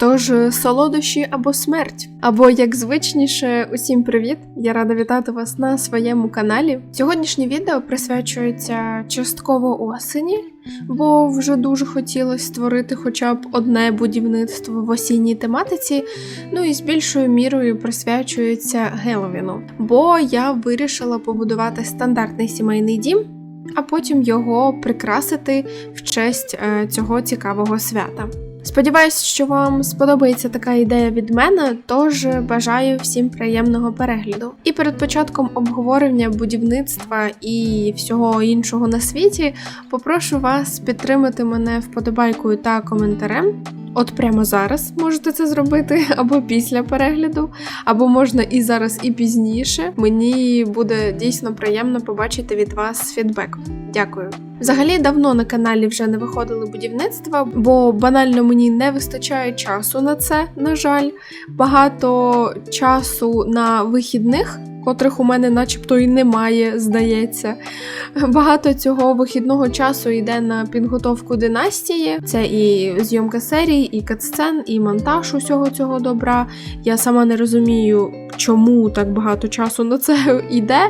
Тож солодощі або смерть, або як звичніше, усім привіт! Я рада вітати вас на своєму каналі. Сьогоднішнє відео присвячується частково осені, бо вже дуже хотілося створити хоча б одне будівництво в осінній тематиці. Ну і з більшою мірою присвячується Геловіну, бо я вирішила побудувати стандартний сімейний дім. А потім його прикрасити в честь е, цього цікавого свята. Сподіваюсь, що вам сподобається така ідея від мене, тож бажаю всім приємного перегляду. І перед початком обговорення будівництва і всього іншого на світі попрошу вас підтримати мене вподобайкою та коментарем. От прямо зараз можете це зробити, або після перегляду, або можна і зараз, і пізніше. Мені буде дійсно приємно побачити від вас фідбек. Дякую. Взагалі давно на каналі вже не виходили будівництва, бо банально мені не вистачає часу на це, на жаль. Багато часу на вихідних. Котрих у мене начебто і немає, здається. Багато цього вихідного часу йде на підготовку династії. Це і зйомка серій, і катсцен, і монтаж усього цього добра. Я сама не розумію, чому так багато часу на це йде,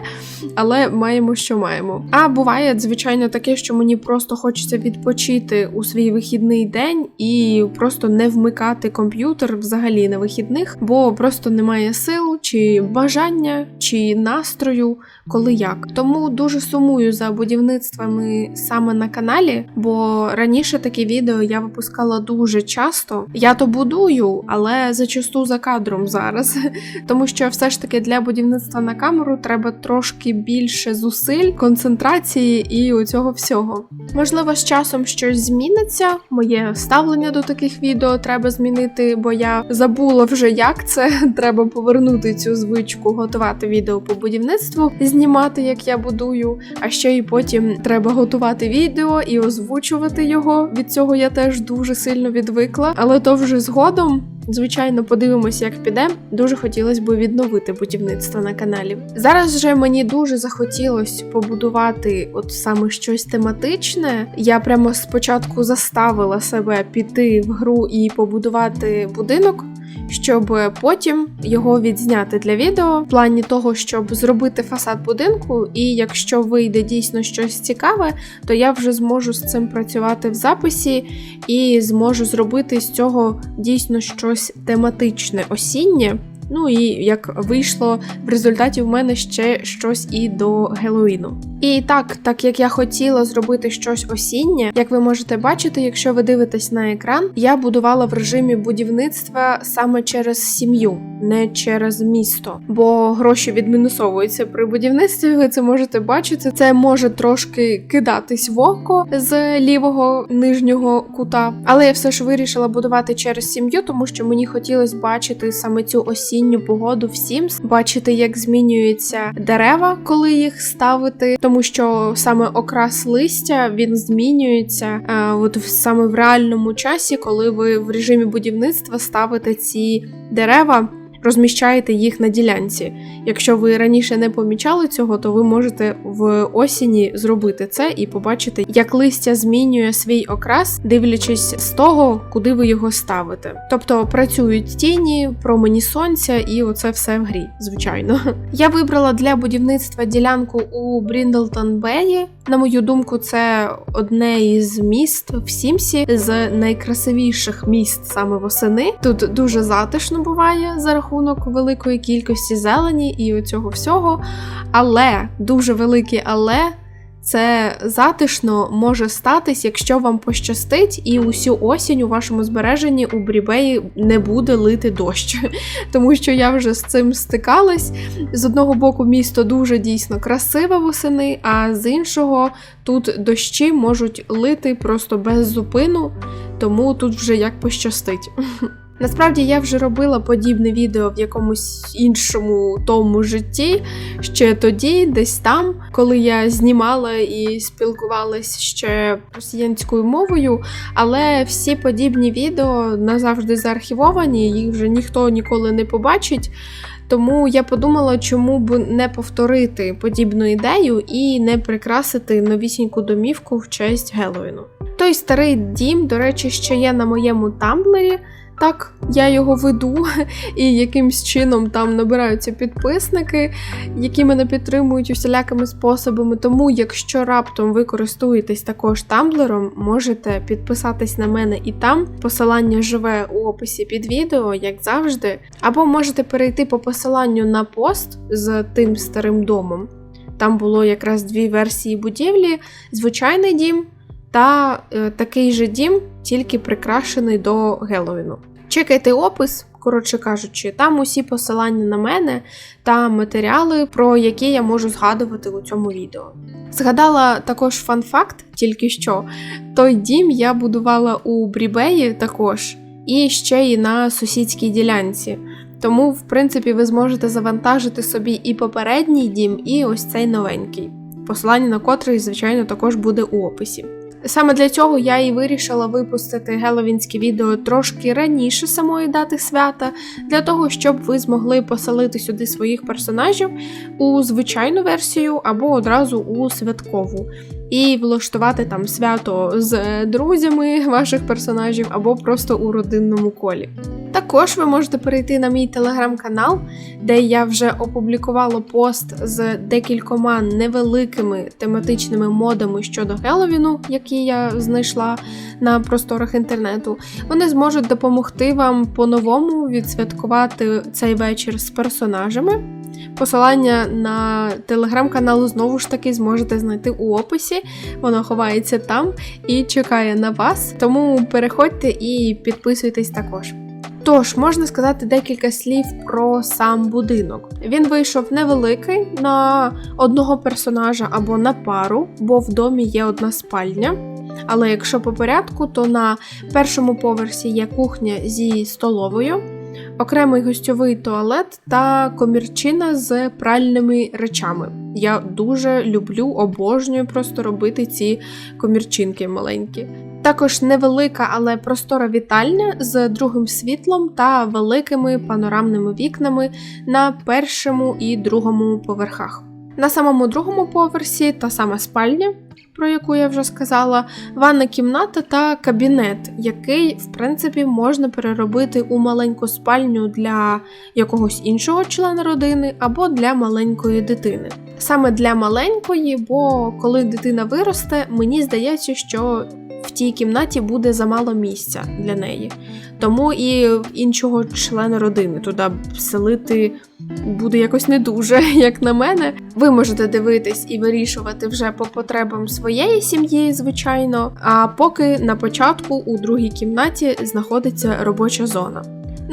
але маємо, що маємо. А буває, звичайно, таке, що мені просто хочеться відпочити у свій вихідний день і просто не вмикати комп'ютер взагалі на вихідних, бо просто немає сил чи бажання чи настрою, коли як. Тому дуже сумую за будівництвами саме на каналі, бо раніше такі відео я випускала дуже часто. Я то будую, але зачасту за кадром зараз. Тому що все ж таки для будівництва на камеру треба трошки більше зусиль, концентрації і у цього всього. Можливо, з часом щось зміниться. Моє ставлення до таких відео треба змінити, бо я забула вже, як це. Треба повернути цю звичку, готувати відео по будівництву, знімати, як я будую. А ще й потім треба готувати відео і озвучувати його. Від цього я теж дуже сильно відвикла, але то вже згодом. Звичайно, подивимося, як піде. Дуже хотілося б відновити будівництво на каналі. Зараз же мені дуже захотілося побудувати от саме щось тематичне. Я прямо спочатку заставила себе піти в гру і побудувати будинок. Щоб потім його відзняти для відео, в плані того, щоб зробити фасад будинку, і якщо вийде дійсно щось цікаве, то я вже зможу з цим працювати в записі і зможу зробити з цього дійсно щось тематичне осіннє. Ну і як вийшло в результаті в мене ще щось і до Геловіну. І так, так як я хотіла зробити щось осіннє, як ви можете бачити, якщо ви дивитесь на екран, я будувала в режимі будівництва саме через сім'ю, не через місто, бо гроші відмінусовуються при будівництві. Ви це можете бачити. Це може трошки кидатись в око з лівого нижнього кута, але я все ж вирішила будувати через сім'ю, тому що мені хотілося бачити саме цю осінню погоду всім, бачити, як змінюються дерева, коли їх ставити тому що саме окрас листя він змінюється е, от саме в реальному часі, коли ви в режимі будівництва ставите ці дерева. Розміщаєте їх на ділянці. Якщо ви раніше не помічали цього, то ви можете в осені зробити це і побачити, як листя змінює свій окрас, дивлячись з того, куди ви його ставите. Тобто працюють тіні, промені сонця, і оце все в грі, звичайно. Я вибрала для будівництва ділянку у Бріндлтон Беї. На мою думку, це одне із міст в Сімсі з найкрасивіших міст саме восени. Тут дуже затишно буває за рахунок великої кількості зелені і оцього всього. Але дуже велике але. Це затишно може статись, якщо вам пощастить, і усю осінь у вашому збереженні у Брібеї не буде лити дощ. Тому що я вже з цим стикалась. З одного боку, місто дуже дійсно красиве восени, а з іншого тут дощі можуть лити просто без зупину, тому тут вже як пощастить. Насправді я вже робила подібне відео в якомусь іншому тому житті ще тоді, десь там, коли я знімала і спілкувалась ще росіянською мовою, але всі подібні відео назавжди заархівовані, їх вже ніхто ніколи не побачить. Тому я подумала, чому б не повторити подібну ідею і не прикрасити новісіньку домівку в честь Геловіну. Той старий дім, до речі, що є на моєму тамблері. Так, я його веду, і якимсь чином там набираються підписники, які мене підтримують усілякими способами. Тому, якщо раптом ви користуєтесь також тамблером, можете підписатись на мене і там. Посилання живе у описі під відео, як завжди. Або можете перейти по посиланню на пост з тим старим домом. Там було якраз дві версії будівлі: звичайний дім та е, такий же дім, тільки прикрашений до Геловіну. Чекайте опис, коротше кажучи, там усі посилання на мене та матеріали, про які я можу згадувати у цьому відео. Згадала також фан-факт, тільки що той дім я будувала у Брібеї також, і ще й на сусідській ділянці. Тому, в принципі, ви зможете завантажити собі і попередній дім, і ось цей новенький, посилання на котрий, звичайно, також буде у описі. Саме для цього я і вирішила випустити геловінське відео трошки раніше самої дати свята, для того, щоб ви змогли поселити сюди своїх персонажів у звичайну версію або одразу у святкову. І влаштувати там свято з друзями ваших персонажів або просто у родинному колі. Також ви можете перейти на мій телеграм-канал, де я вже опублікувала пост з декількома невеликими тематичними модами щодо Геловіну, які я знайшла на просторах інтернету. Вони зможуть допомогти вам по-новому відсвяткувати цей вечір з персонажами. Посилання на телеграм-канал знову ж таки зможете знайти у описі. Воно ховається там і чекає на вас. Тому переходьте і підписуйтесь також. Тож, можна сказати декілька слів про сам будинок. Він вийшов невеликий на одного персонажа або на пару, бо в домі є одна спальня. Але якщо по порядку, то на першому поверсі є кухня зі столовою, окремий гостьовий туалет та комірчина з пральними речами. Я дуже люблю, обожнюю просто робити ці комірчинки маленькі. Також невелика, але простора вітальня з другим світлом та великими панорамними вікнами на першому і другому поверхах. На самому другому поверсі та сама спальня, про яку я вже сказала, ванна кімната та кабінет, який, в принципі, можна переробити у маленьку спальню для якогось іншого члена родини або для маленької дитини. Саме для маленької, бо коли дитина виросте, мені здається, що в тій кімнаті буде замало місця для неї. Тому і іншого члена родини туди селити буде якось не дуже, як на мене. Ви можете дивитись і вирішувати вже по потребам своєї сім'ї, звичайно. А поки на початку у другій кімнаті знаходиться робоча зона.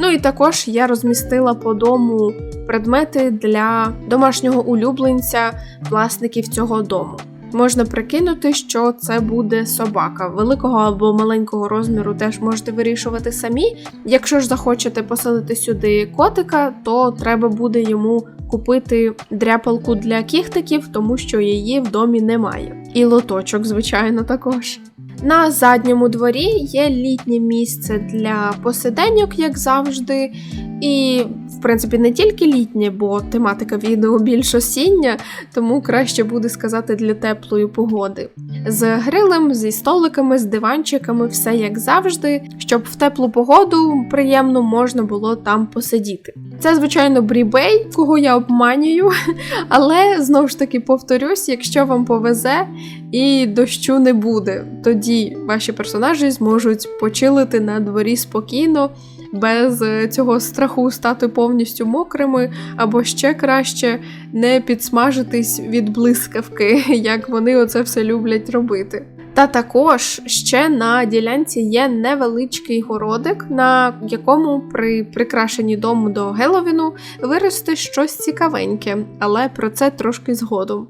Ну і також я розмістила по дому предмети для домашнього улюбленця власників цього дому. Можна прикинути, що це буде собака великого або маленького розміру, теж можете вирішувати самі. Якщо ж захочете поселити сюди котика, то треба буде йому купити дряпалку для кіхтиків, тому що її в домі немає. І лоточок, звичайно, також. На задньому дворі є літнє місце для посиденьок, як завжди. І, в принципі, не тільки літнє, бо тематика відео більш осіння, тому краще буде сказати для теплої погоди. З грилем, зі столиками, з диванчиками, все як завжди, щоб в теплу погоду приємно можна було там посидіти. Це, звичайно, брібей, кого я обманюю, але знову ж таки повторюсь, якщо вам повезе і дощу не буде, тоді ваші персонажі зможуть почилити на дворі спокійно без е, цього страху стати повністю мокрими, або ще краще не підсмажитись від блискавки, як вони оце все люблять робити. Та також ще на ділянці є невеличкий городик, на якому при прикрашенні дому до Геловіну виросте щось цікавеньке, але про це трошки згодом.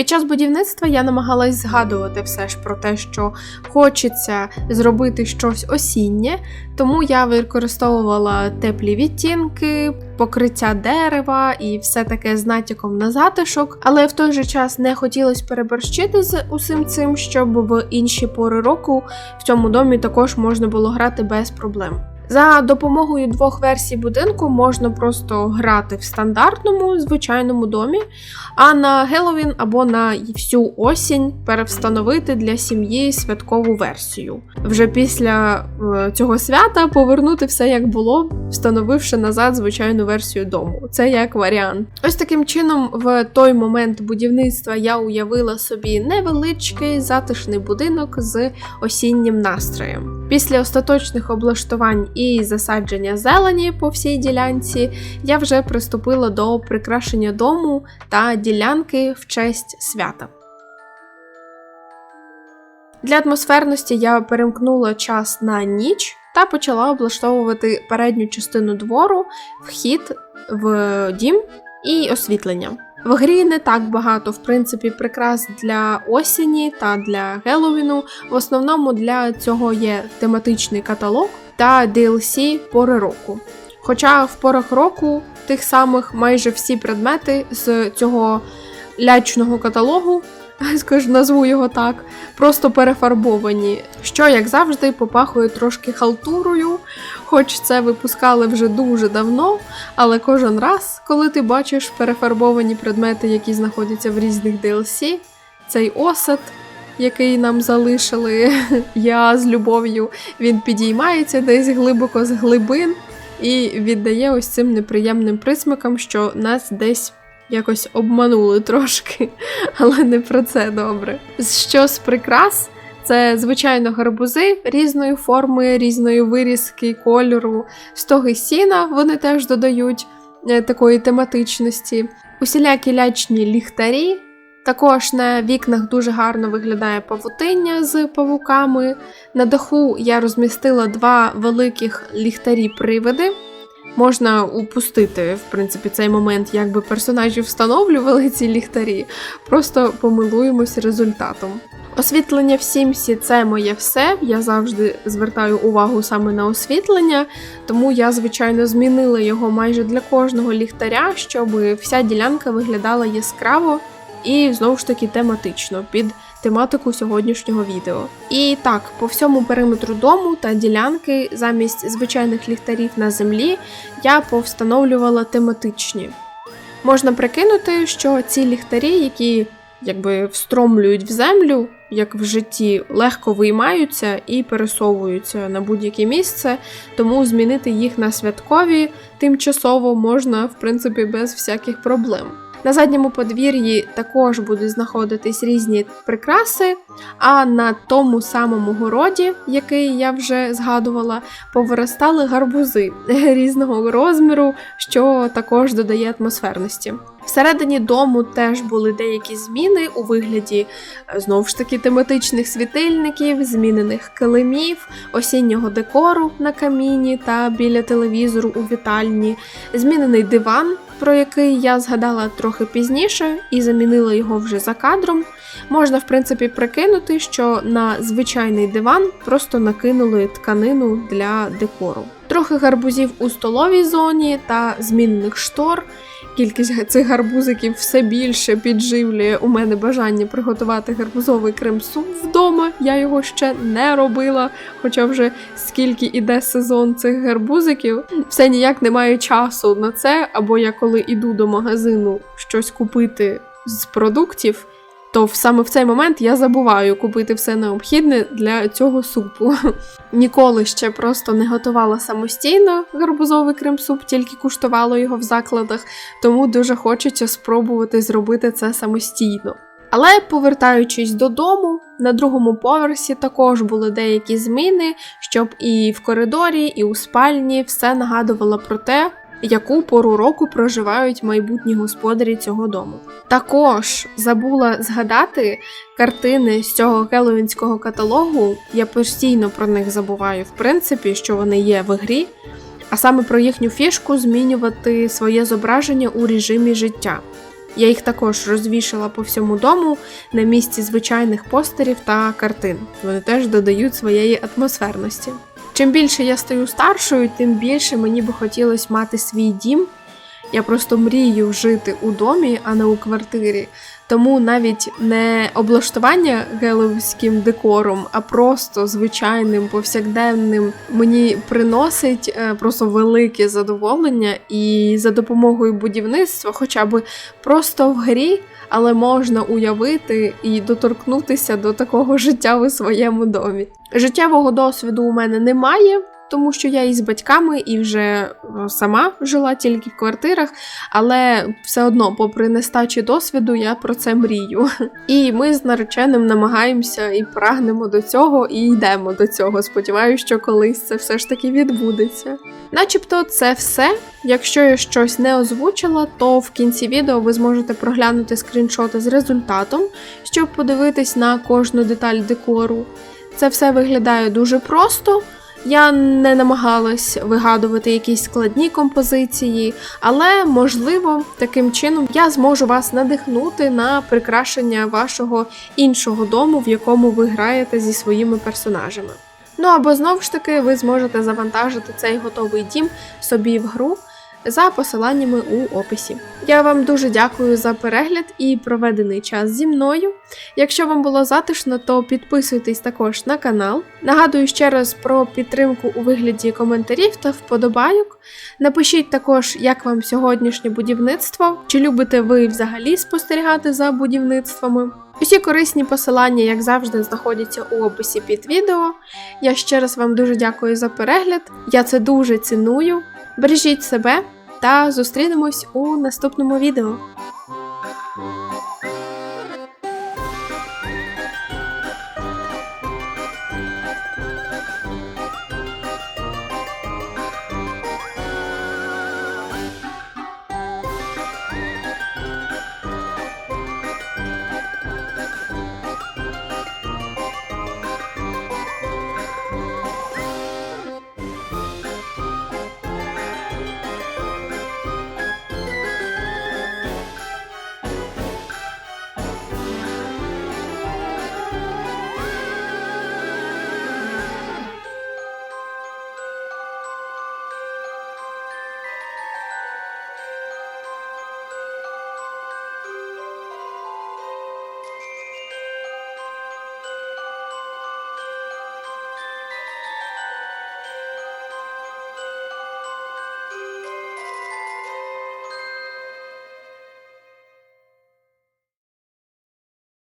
Під час будівництва я намагалась згадувати все ж про те, що хочеться зробити щось осіннє, тому я використовувала теплі відтінки, покриття дерева і все таке з натяком на затишок, але в той же час не хотілося переборщити з усім цим, щоб в інші пори року в цьому домі також можна було грати без проблем. За допомогою двох версій будинку можна просто грати в стандартному звичайному домі, а на Геловін або на всю осінь перевстановити для сім'ї святкову версію. Вже після е, цього свята повернути все як було, встановивши назад звичайну версію дому. Це як варіант. Ось таким чином, в той момент будівництва я уявила собі невеличкий затишний будинок з осіннім настроєм. Після остаточних облаштувань і засадження зелені по всій ділянці я вже приступила до прикрашення дому та ділянки в честь свята. Для атмосферності я перемкнула час на ніч та почала облаштовувати передню частину двору, вхід в дім і освітлення. В грі не так багато, в принципі, прикрас для осені та для Геловіну. В основному для цього є тематичний каталог та DLC пори року. Хоча в порах року тих самих майже всі предмети з цього лячного каталогу, скажу, назву його так, просто перефарбовані, що, як завжди, попахує трошки халтурою, хоч це випускали вже дуже давно, але кожен раз, коли ти бачиш перефарбовані предмети, які знаходяться в різних DLC, цей осад, який нам залишили я з любов'ю, він підіймається десь глибоко з глибин і віддає ось цим неприємним присмакам, що нас десь якось обманули трошки, але не про це добре. Що з прикрас? Це, звичайно, гарбузи різної форми, різної вирізки, кольору, стоги сіна вони теж додають е, такої тематичності. Усілякі лячні ліхтарі. Також на вікнах дуже гарно виглядає павутиння з павуками. На даху я розмістила два великих ліхтарі-привиди. Можна упустити, в принципі, цей момент, якби персонажі встановлювали ці ліхтарі. Просто помилуємося результатом. Освітлення в Сімсі це моє все. Я завжди звертаю увагу саме на освітлення, тому я, звичайно, змінила його майже для кожного ліхтаря, щоб вся ділянка виглядала яскраво і знову ж таки тематично під тематику сьогоднішнього відео. І так, по всьому периметру дому та ділянки замість звичайних ліхтарів на землі я повстановлювала тематичні. Можна прикинути, що ці ліхтарі, які якби встромлюють в землю, як в житті, легко виймаються і пересовуються на будь-яке місце, тому змінити їх на святкові тимчасово можна, в принципі, без всяких проблем. На задньому подвір'ї також будуть знаходитись різні прикраси, а на тому самому городі, який я вже згадувала, повиростали гарбузи різного розміру, що також додає атмосферності. Всередині дому теж були деякі зміни у вигляді е, знову ж таки тематичних світильників, змінених килимів, осіннього декору на каміні та біля телевізору у вітальні, змінений диван, про який я згадала трохи пізніше, і замінила його вже за кадром. Можна, в принципі, прикинути, що на звичайний диван просто накинули тканину для декору. Трохи гарбузів у столовій зоні та змінних штор. Кількість цих гарбузиків все більше підживлює у мене бажання приготувати гарбузовий крем-суп вдома. Я його ще не робила, хоча вже скільки іде сезон цих гарбузиків, все ніяк не маю часу на це. Або я коли іду до магазину щось купити з продуктів то саме в цей момент я забуваю купити все необхідне для цього супу. Ніколи ще просто не готувала самостійно гарбузовий крем-суп, тільки куштувала його в закладах, тому дуже хочеться спробувати зробити це самостійно. Але повертаючись додому, на другому поверсі також були деякі зміни, щоб і в коридорі, і у спальні все нагадувало про те, яку пору року проживають майбутні господарі цього дому. Також забула згадати картини з цього геловінського каталогу. Я постійно про них забуваю, в принципі, що вони є в грі, а саме про їхню фішку змінювати своє зображення у режимі життя. Я їх також розвішала по всьому дому на місці звичайних постерів та картин. Вони теж додають своєї атмосферності. Чим більше я стаю старшою, тим більше мені би хотілося мати свій дім. Я просто мрію жити у домі, а не у квартирі. Тому навіть не облаштування геловським декором, а просто звичайним повсякденним мені приносить е, просто велике задоволення, і за допомогою будівництва, хоча б просто в грі, але можна уявити і доторкнутися до такого життя у своєму домі. Життєвого досвіду у мене немає. Тому що я із батьками і вже е, сама жила тільки в квартирах, але все одно, попри нестачі досвіду, я про це мрію. І ми з нареченим намагаємося і прагнемо до цього, і йдемо до цього. Сподіваюся, що колись це все ж таки відбудеться. Начебто, це все. Якщо я щось не озвучила, то в кінці відео ви зможете проглянути скріншоти з результатом, щоб подивитись на кожну деталь декору. Це все виглядає дуже просто. Я не намагалась вигадувати якісь складні композиції, але можливо таким чином я зможу вас надихнути на прикрашення вашого іншого дому, в якому ви граєте зі своїми персонажами. Ну або знову ж таки ви зможете завантажити цей готовий дім собі в гру за посиланнями у описі. Я вам дуже дякую за перегляд і проведений час зі мною. Якщо вам було затишно, то підписуйтесь також на канал. Нагадую ще раз про підтримку у вигляді коментарів та вподобайок. Напишіть також, як вам сьогоднішнє будівництво, чи любите ви взагалі спостерігати за будівництвами. Усі корисні посилання, як завжди, знаходяться у описі під відео. Я ще раз вам дуже дякую за перегляд. Я це дуже ціную. Бережіть себе та зустрінемось у наступному відео.